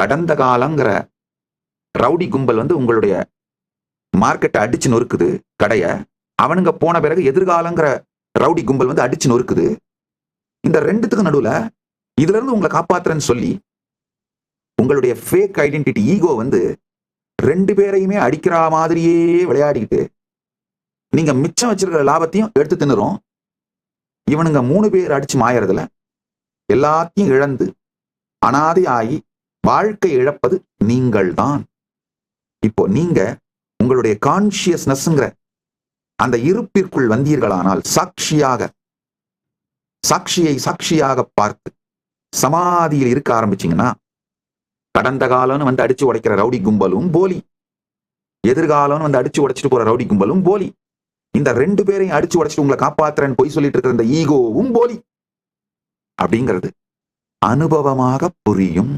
கடந்த காலங்கிற ரவுடி கும்பல் வந்து உங்களுடைய மார்க்கெட்டை அடிச்சு நொறுக்குது கடைய. அவனுங்க போன பிறகு எதிர்காலங்கிற ரவுடி கும்பல் வந்து அடிச்சு நொறுக்குது. இந்த ரெண்டுத்துக்கு நடுவில் இதுல இருந்து உங்களை காப்பாத்துறேன்னு சொல்லி உங்களுடைய ஃபேக் ஐடென்டிட்டி ஈகோ வந்து ரெண்டு பேரையுமே அடிக்கிற மாதிரியே விளையாடிக்கிட்டு நீங்க மிச்சம் வச்சிருக்கிற லாபத்தையும் எடுத்து தின்னுறோம். இவனுங்க மூணு பேர் அடிச்சு மாயறதுல எல்லாத்தையும் இழந்து அனாதை ஆகி வாழ்க்கை இழப்பது நீங்கள் தான் இப்போ நீங்க உங்களுடைய கான்சியஸ்னஸ்ங்கிற அந்த இருப்பிற்குள் வந்தீர்களானால் சாட்சியாக சாட்சியை சாட்சியாக பார்த்து சமாதியில் இருக்க ஆரம்பிச்சீங்கன்னா கடந்த காலம்னு வந்து அடிச்சு உடைக்கிற ரவுடி கும்பலும் போலி. எதிர்காலம்னு வந்து அடிச்சு உடைச்சிட்டு போற ரவுடி கும்பலும் போலி. இந்த ரெண்டு பேரையும் அடிச்சு உடைச்சிட்டு உங்களை காப்பாத்துறேன்னு பொய் சொல்லிட்டு இருக்கிற இந்த ஈகோவும் போலி. அப்படிங்கிறது அனுபவமாக புரியும்.